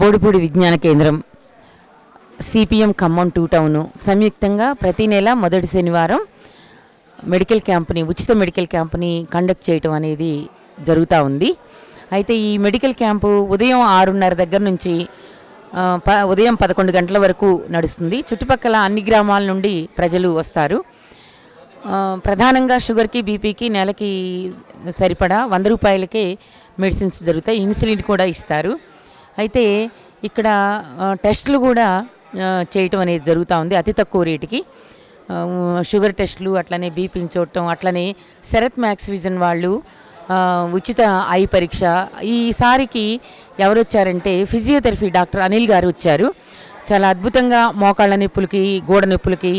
బోడిపూడి విజ్ఞాన కేంద్రం. CPM Khammam two town. సంయుక్తంగా ప్రతి నెల మొదటి శనివారం మెడికల్ క్యాంప్ని ఉచిత మెడికల్ క్యాంప్ని కండక్ట్ చేయటం అనేది జరుగుతూ ఉంది. అయితే ఈ మెడికల్ క్యాంపు ఉదయం ఆరున్నర దగ్గర నుంచి ప ఉదయం పదకొండు గంటల వరకు నడుస్తుంది. చుట్టుపక్కల అన్ని గ్రామాల నుండి ప్రజలు వస్తారు. ప్రధానంగా షుగర్కి బీపీకి నెలకి సరిపడా వంద రూపాయలకే మెడిసిన్స్ జరుగుతాయి. ఇన్సులిన్ కూడా ఇస్తారు. అయితే ఇక్కడ టెస్టులు కూడా చేయటం అనేది జరుగుతూ ఉంది అతి తక్కువ రేటుకి. షుగర్ టెస్టులు అట్లనే బీపీని చూడటం అట్లనే శరత్ మ్యాక్స్ విజన్ వాళ్ళు ఉచిత ఐ పరీక్ష. ఈసారికి ఎవరు వచ్చారంటే ఫిజియోథెరపీ డాక్టర్ అనిల్ గారు వచ్చారు. చాలా అద్భుతంగా మోకాళ్ళ నొప్పులకి గోడ నొప్పులకి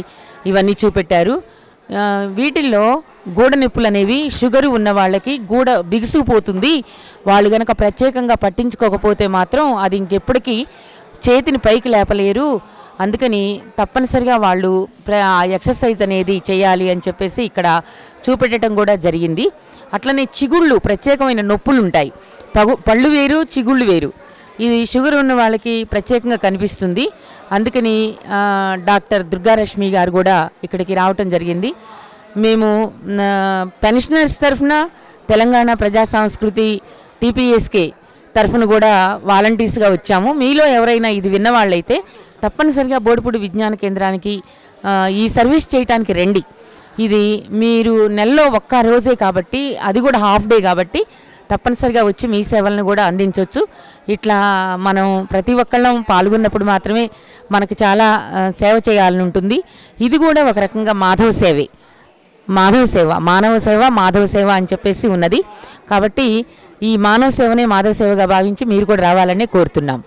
ఇవన్నీ చూపెట్టారు. వీటిల్లో గూడ నొప్పులు అనేవి షుగరు ఉన్న వాళ్ళకి గూడ బిగుసుకుపోతుంది. వాళ్ళు గనక ప్రత్యేకంగా పట్టించుకోకపోతే మాత్రం అది ఇంకెప్పటికీ చేతిని పైకి లేపలేరు. అందుకని తప్పనిసరిగా వాళ్ళు ఎక్సర్సైజ్ అనేది చేయాలి అని చెప్పేసి ఇక్కడ చూపెట్టడం కూడా జరిగింది. అట్లనే చిగుళ్ళు ప్రత్యేకమైన నొప్పులు ఉంటాయి పగు పళ్ళు వేరు చిగుళ్ళు వేరు. ఇది షుగర్ ఉన్న వాళ్ళకి ప్రత్యేకంగా కనిపిస్తుంది. అందుకని డాక్టర్ దుర్గారశ్మి గారు కూడా ఇక్కడికి రావటం జరిగింది. మేము పెన్షనర్స్ తరఫున తెలంగాణ ప్రజా సంస్కృతి టీపీఎస్కే తరఫున కూడా వాలంటీర్స్గా వచ్చాము. మీలో ఎవరైనా ఇది విన్నవాళ్ళైతే తప్పనిసరిగా బోడిపూడి విజ్ఞాన కేంద్రానికి ఈ సర్వీస్ చేయటానికి రండి. ఇది మీరు నెలలో ఒక్క రోజే కాబట్టి అది కూడా హాఫ్ డే కాబట్టి తప్పనిసరిగా వచ్చి మీ సేవలను కూడా అందించవచ్చు ఇట్లా మనం ప్రతి ఒక్కళ్ళం పాల్గొన్నప్పుడు మాత్రమే మనకు చాలా సేవ చేయాలని ఉంటుంది. ఇది కూడా ఒక రకంగా మాధవ సేవే. మాధవ సేవ మానవ సేవ మాధవ సేవ అని చెప్పేసి ఉన్నది. కాబట్టి ఈ మానవ సేవనే మాధవ సేవగా భావించి మీరు కూడా రావాలని కోరుతున్నాం.